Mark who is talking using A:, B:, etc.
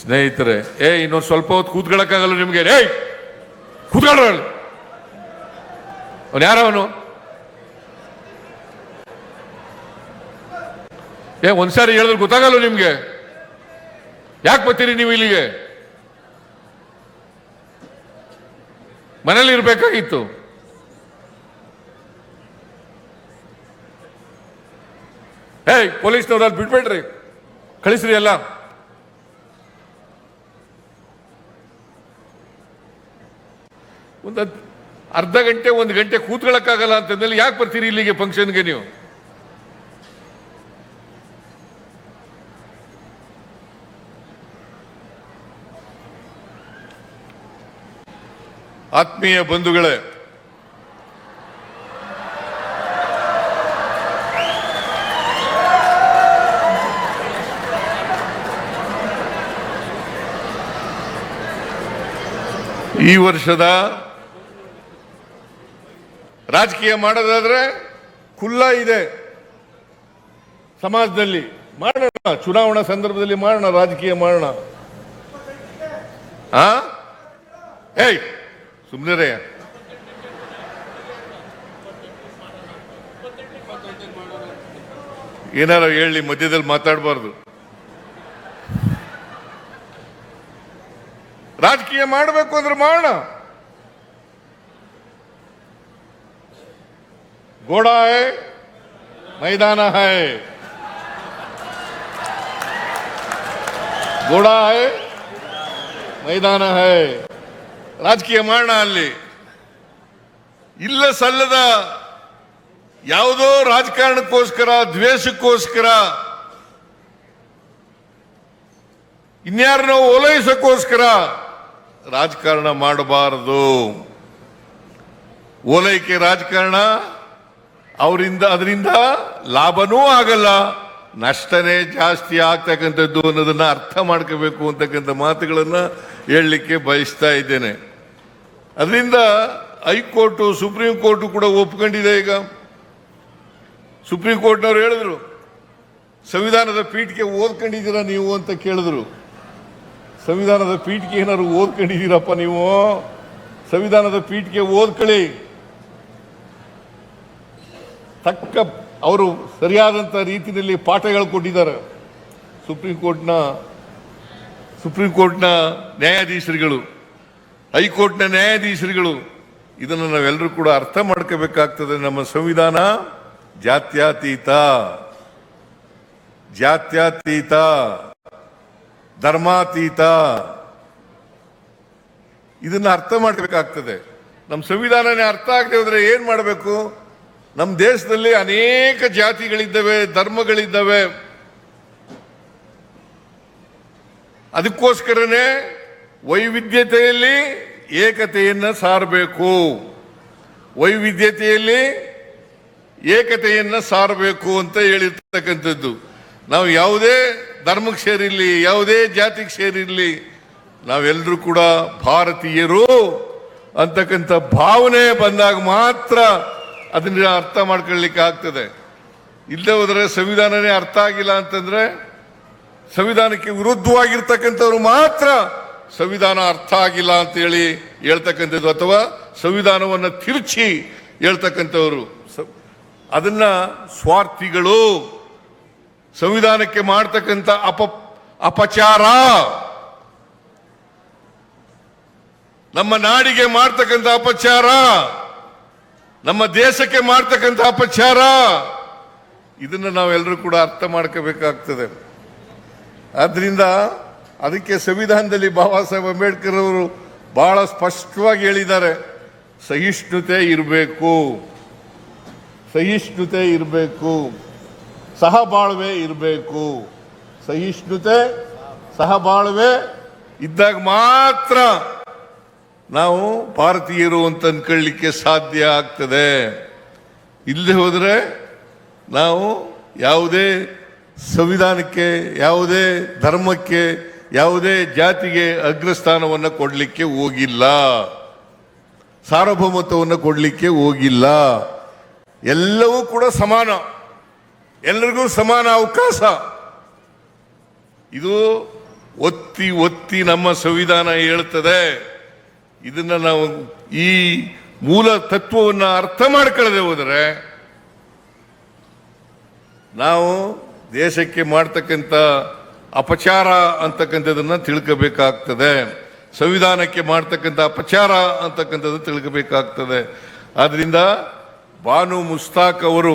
A: ಸ್ನೇಹಿತರೆ ಏ ಇನ್ನೊಂದು ಸ್ವಲ್ಪ ಹೊತ್ತು ಕೂತ್ಕೊಳ್ಳೋಕ್ಕಾಗಲ್ಲ ನಿಮಗೆ. ಏಯ್ ಕೂತ್ಕೊಳ್ಳ ಅವನು ಯಾರವನು ಏ ಒಂದ್ಸಾರಿ ಹೇಳಿದ್ರೆ ಗೊತ್ತಾಗಲ್ಲ ನಿಮ್ಗೆ. ಯಾಕೆ ಬರ್ತೀರಿ ನೀವು ಇಲ್ಲಿಗೆ? ಮನೇಲಿ ಇರ್ಬೇಕಾಗಿತ್ತು. ಏಯ್, ಪೊಲೀಸ್ನವ್ರು ಅಲ್ಲಿ ಬಿಟ್ಬೇಡ್ರಿ. ಕಳಿಸ್ರಿ ಎಲ್ಲ. ಒಂದು ಅರ್ಧ ಗಂಟೆ, ಒಂದು ಗಂಟೆ ಕೂತ್ಕೊಳ್ಳೋಕ್ಕಾಗಲ್ಲ ಅಂತಂದ್ಮೇಲೆ ಯಾಕೆ ಬರ್ತೀರಿ ಇಲ್ಲಿಗೆ ಫಂಕ್ಷನ್ಗೆ ನೀವು? ಆತ್ಮೀಯ ಬಂಧುಗಳೇ, ಈ ವರ್ಷದ ರಾಜಕೀಯ ಮಾಡೋದಾದ್ರೆ ಖುಲ್ಲ ಇದೆ. ಸಮಾಜದಲ್ಲಿ ಮಾಡೋಣ, ಚುನಾವಣಾ ಸಂದರ್ಭದಲ್ಲಿ ಮಾಡೋಣ, ರಾಜಕೀಯ ಮಾಡೋಣ. ಆ? ಏಯ್ ಸುಮ್ಮನೆ ಏನಾರ ಹೇಳಿ ಮಧ್ಯದಲ್ಲಿ ಮಾತಾಡಬಾರ್ದು. ರಾಜಕೀಯ ಮಾಡಬೇಕು ಅಂದ್ರೆ ಮಾಡೋಣ. ಗೋಡ ಹೈ ಮೈದಾನ है ಗೋಡ ಹೈ ಮೈದಾನ ಹೈ. ರಾಜಕೀಯ ಮಾಡೋಣ ಅಲ್ಲಿ. ಇಲ್ಲ ಸಲ್ಲದ ಯಾವುದೋ ರಾಜಕಾರಣಕ್ಕೋಸ್ಕರ, ದ್ವೇಷಕ್ಕೋಸ್ಕರ, ಇನ್ಯಾರನ್ನೋ ಓಲೈಸೋಕ್ಕೋಸ್ಕರ ರಾಜಕಾರಣ ಮಾಡಬಾರದು. ಓಲೈಕೆ ರಾಜಕಾರಣ ಅವರಿಂದ, ಅದರಿಂದ ಲಾಭನೂ ಆಗಲ್ಲ, ನಷ್ಟನೇ ಜಾಸ್ತಿ ಆಗ್ತಕ್ಕಂಥದ್ದು ಅನ್ನೋದನ್ನ ಅರ್ಥ ಮಾಡ್ಕೋಬೇಕು ಅಂತಕ್ಕಂಥ ಮಾತುಗಳನ್ನು ಹೇಳಲಿಕ್ಕೆ ಬಯಸ್ತಾ ಇದ್ದೇನೆ. ಅದರಿಂದ ಹೈಕೋರ್ಟು, ಸುಪ್ರೀಂ ಕೋರ್ಟು ಕೂಡ ಒಪ್ಕೊಂಡಿದೆ ಈಗ. ಸುಪ್ರೀಂ ಕೋರ್ಟ್ನವ್ರು ಹೇಳಿದ್ರು, ಸಂವಿಧಾನದ ಪೀಠಕ್ಕೆ ಓದ್ಕೊಂಡಿದ್ದೀರಾ ನೀವು ಅಂತ ಕೇಳಿದ್ರು. ಸಂವಿಧಾನದ ಪೀಠಕ್ಕೆ ಏನಾದ್ರು ಓದ್ಕೊಂಡಿದ್ದೀರಪ್ಪ ನೀವು? ಸಂವಿಧಾನದ ಪೀಠಕ್ಕೆ ಓದ್ಕೊಳ್ಳಿ. ತಕ್ಕ ಅವರು ಸರಿಯಾದಂಥ ರೀತಿಯಲ್ಲಿ ಪಾಠಗಳು ಕೊಟ್ಟಿದ್ದಾರೆ. ಸುಪ್ರೀಂ ಕೋರ್ಟ್ನ ಸುಪ್ರೀಂ ಕೋರ್ಟ್ನ ನ್ಯಾಯಾಧೀಶರುಗಳು, ಹೈಕೋರ್ಟ್ನ ನ್ಯಾಯಾಧೀಶರುಗಳು, ಇದನ್ನು ನಾವೆಲ್ಲರೂ ಕೂಡ ಅರ್ಥ ಮಾಡ್ಕೋಬೇಕಾಗ್ತದೆ. ನಮ್ಮ ಸಂವಿಧಾನ ಜಾತ್ಯಾತೀತ. ಜಾತ್ಯಾತೀತ. ಧರ್ಮಾತೀತ. ಇದನ್ನು ಅರ್ಥ ಮಾಡಬೇಕಾಗ್ತದೆ ನಮ್ಮ ಸಂವಿಧಾನನೇ ಅರ್ಥ ಆಗದೆ ಹೋದರೆ ಏನು ಮಾಡಬೇಕು? ನಮ್ಮ ದೇಶದಲ್ಲಿ ಅನೇಕ ಜಾತಿಗಳಿದ್ದಾವೆ, ಧರ್ಮಗಳಿದ್ದಾವೆ. ಅದಕ್ಕೋಸ್ಕರನೇ ವೈವಿಧ್ಯತೆಯಲ್ಲಿ ಏಕತೆಯನ್ನು ಸಾರಬೇಕು. ವೈವಿಧ್ಯತೆಯಲ್ಲಿ ಏಕತೆಯನ್ನು ಸಾರಬೇಕು ಅಂತ ಹೇಳಿರ್ತಕ್ಕಂಥದ್ದು. ನಾವು ಯಾವುದೇ ಧರ್ಮಕ್ಕೆ ಸೇರಿರಲಿ, ಯಾವುದೇ ಜಾತಿಗೆ ಸೇರಿರಲಿ ನಾವೆಲ್ಲರೂ ಕೂಡ ಭಾರತೀಯರು ಅಂತಕ್ಕಂಥ ಭಾವನೆ ಬಂದಾಗ ಮಾತ್ರ ಅದನ್ನ ಅರ್ಥ ಮಾಡ್ಕೊಳ್ಳಿಕ್ಕೆ ಆಗ್ತದೆ. ಇಲ್ಲದೆ ಹೋದರೆ ಸಂವಿಧಾನನೇ ಅರ್ಥ ಆಗಿಲ್ಲ ಅಂತಂದ್ರೆ ಸಂವಿಧಾನಕ್ಕೆ ವಿರುದ್ಧವಾಗಿರ್ತಕ್ಕಂಥವ್ರು ಮಾತ್ರ ಸಂವಿಧಾನ ಅರ್ಥ ಆಗಿಲ್ಲ ಅಂತ ಹೇಳಿ ಹೇಳ್ತಕ್ಕಂಥದ್ದು ಅಥವಾ ಸಂವಿಧಾನವನ್ನು ತಿರುಚಿ ಹೇಳ್ತಕ್ಕಂಥವ್ರು. ಅದನ್ನ ಸ್ವಾರ್ಥಿಗಳು ಸಂವಿಧಾನಕ್ಕೆ ಮಾಡ್ತಕ್ಕಂಥ ಅಪ ಅಪಚಾರ ನಮ್ಮ ನಾಡಿಗೆ ಮಾಡ್ತಕ್ಕಂಥ ಅಪಚಾರ. ನಮ್ಮ ದೇಶಕ್ಕೆ ಮಾಡ್ತಕ್ಕಂಥ ಅಪಚಾರ. ಇದನ್ನು ನಾವೆಲ್ಲರೂ ಕೂಡ ಅರ್ಥ ಮಾಡ್ಕೋಬೇಕಾಗ್ತದೆ. ಆದ್ರಿಂದ ಅದಕ್ಕೆ ಸಂವಿಧಾನದಲ್ಲಿ ಬಾಬಾ ಸಾಹೇಬ್ ಅಂಬೇಡ್ಕರ್ ಅವರು ಬಹಳ ಸ್ಪಷ್ಟವಾಗಿ ಹೇಳಿದ್ದಾರೆ. ಸಹಿಷ್ಣುತೆ ಇರಬೇಕು. ಸಹಿಷ್ಣುತೆ ಇರಬೇಕು. ಸಹಬಾಳ್ವೆ ಇರಬೇಕು. ಸಹಿಷ್ಣುತೆ, ಸಹಬಾಳ್ವೆ ಇದ್ದಾಗ ಮಾತ್ರ ನಾವು ಭಾರತೀಯರು ಅಂತ ಅನ್ಕೊಳ್ಳಿಕ್ಕೆ ಸಾಧ್ಯ ಆಗ್ತದೆ. ಇಲ್ಲದೆ ಹೋದರೆ ನಾವು ಯಾವುದೇ ಸಂವಿಧಾನಕ್ಕೆ, ಯಾವುದೇ ಧರ್ಮಕ್ಕೆ, ಯಾವುದೇ ಜಾತಿಗೆ ಅಗ್ರಸ್ಥಾನವನ್ನು ಕೊಡಲಿಕ್ಕೆ ಹೋಗಿಲ್ಲ. ಸಾರ್ವಭೌಮತ್ವವನ್ನು ಕೊಡಲಿಕ್ಕೆ ಹೋಗಿಲ್ಲ. ಎಲ್ಲವೂ ಕೂಡ ಸಮಾನ. ಎಲ್ಲರಿಗೂ ಸಮಾನ ಅವಕಾಶ. ಇದು ಒತ್ತಿ ಒತ್ತಿ ನಮ್ಮ ಸಂವಿಧಾನ ಹೇಳ್ತದೆ. ಇದನ್ನ ನಾವು ಈ ಮೂಲ ತತ್ವವನ್ನ ಅರ್ಥ ಮಾಡ್ಕೊಳ್ಳದೆ ಹೋದರೆ ನಾವು ದೇಶಕ್ಕೆ ಮಾಡ್ತಕ್ಕಂಥ ಅಪಚಾರ ಅಂತಕ್ಕಂಥದನ್ನ ತಿಳ್ಕೋಬೇಕಾಗ್ತದೆ. ಸಂವಿಧಾನಕ್ಕೆ ಮಾಡ್ತಕ್ಕಂಥ ಅಪಚಾರ ಅಂತಕ್ಕಂಥದ್ದು ತಿಳ್ಕೋಬೇಕಾಗ್ತದೆ. ಆದ್ರಿಂದ ಬಾನು ಮುಸ್ತಾಕ್ ಅವರು